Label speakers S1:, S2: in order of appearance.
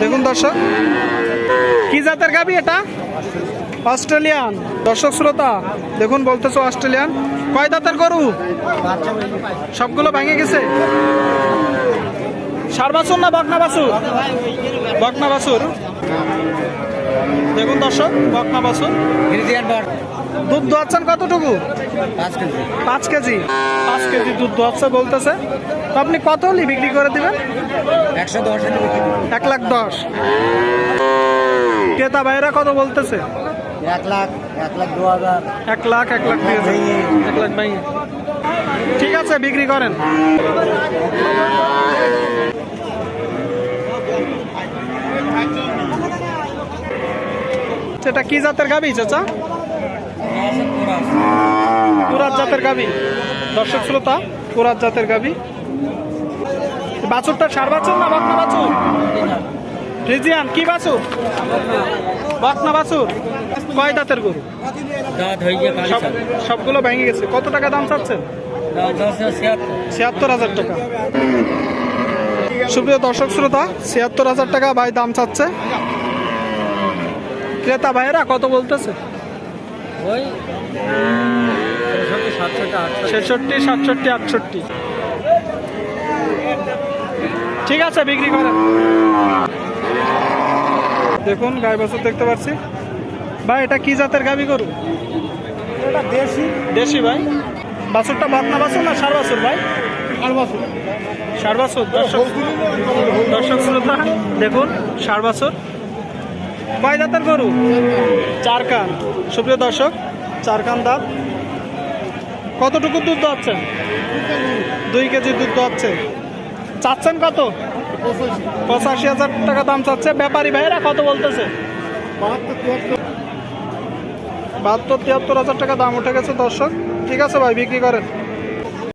S1: দেখুন দর্শক। কি জাতের গাবি এটা? অস্ট্রেলিয়ান। দর্শক শ্রোতা দেখুন বলতেছো অস্ট্রেলিয়ান। কয় দাঁতের গরু? সবগুলো ভেঙে গেছে? সার বাছুর না বকনা বাছুর? বকনা বাছুর। দেখুন দর্শক বকনা বাছুর। দুধ দোয়াচ্ছেন কতটুকু?
S2: পাঁচ কেজি।
S1: পাঁচ কেজি দুধ দোয়াচ্ছে বলতেছে। তো আপনি কত হলি বিক্রি করে দিবেন? এক লাখ দশ। ক্রেতা ভাইরা কত বলতেছে?
S2: এক লাখ এক লাখ দু হাজার।
S1: এক লাখ এক লাখ এক লাখ ভাই ঠিক আছে বিক্রি করেন। সেটা কি জাতের গাবি চাচা? পুরাত জাতের গাবি। দর্শক শ্রোতা পুরাত জাতের গাবি। বাছুরটা সার বাছুর না বকনা বাছুর? ফ্রিজিয়ান কি বাছুর? বকনা বাছুর। কয় দাঁতের গরু? সবগুলো ভেঙে গেছে। কত টাকা দাম চাচ্ছেন?
S2: ছিয়াত্তর।
S1: হাজার টাকা। সুপ্রিয় দর্শক শ্রোতা ছিয়াত্তর হাজার টাকা ভাই দাম চাচ্ছে। ক্রেতা ভাইয়েরা কত বলতেছে? ছেষট্টি সাতষট্টি আটষট্টি। ঠিক আছে বিক্রি করেন। দেখুন গাই বাছুর দেখতে পাচ্ছি। ভাই এটা কি জাতের গাবি গরু?
S2: এটা দেশি।
S1: দেশি ভাই? বাছুরটা বাতনা বাছুর না সার বাছুর ভাই?
S2: আর
S1: বছর। দর্শক। দর্শক শ্রোতা দেখুন ষাট বছর। কয় দাঁতের গরু? চার কান সুপ্রিয় দর্শক চার কান দাঁত। কতটুকু দুধ দোয়াচ্ছেন? দুই কেজি দুধ দোয়াচ্ছে। চাচ্ছেন কত? পঁচাশি হাজার টাকা দাম চাচ্ছে। ব্যাপারী ভাইরা কত বলতেছে? বাহাত্তর, তিয়াত্তর হাজার টাকা দাম উঠে গেছে দর্শক। ঠিক আছে ভাই, বিক্রি করেন।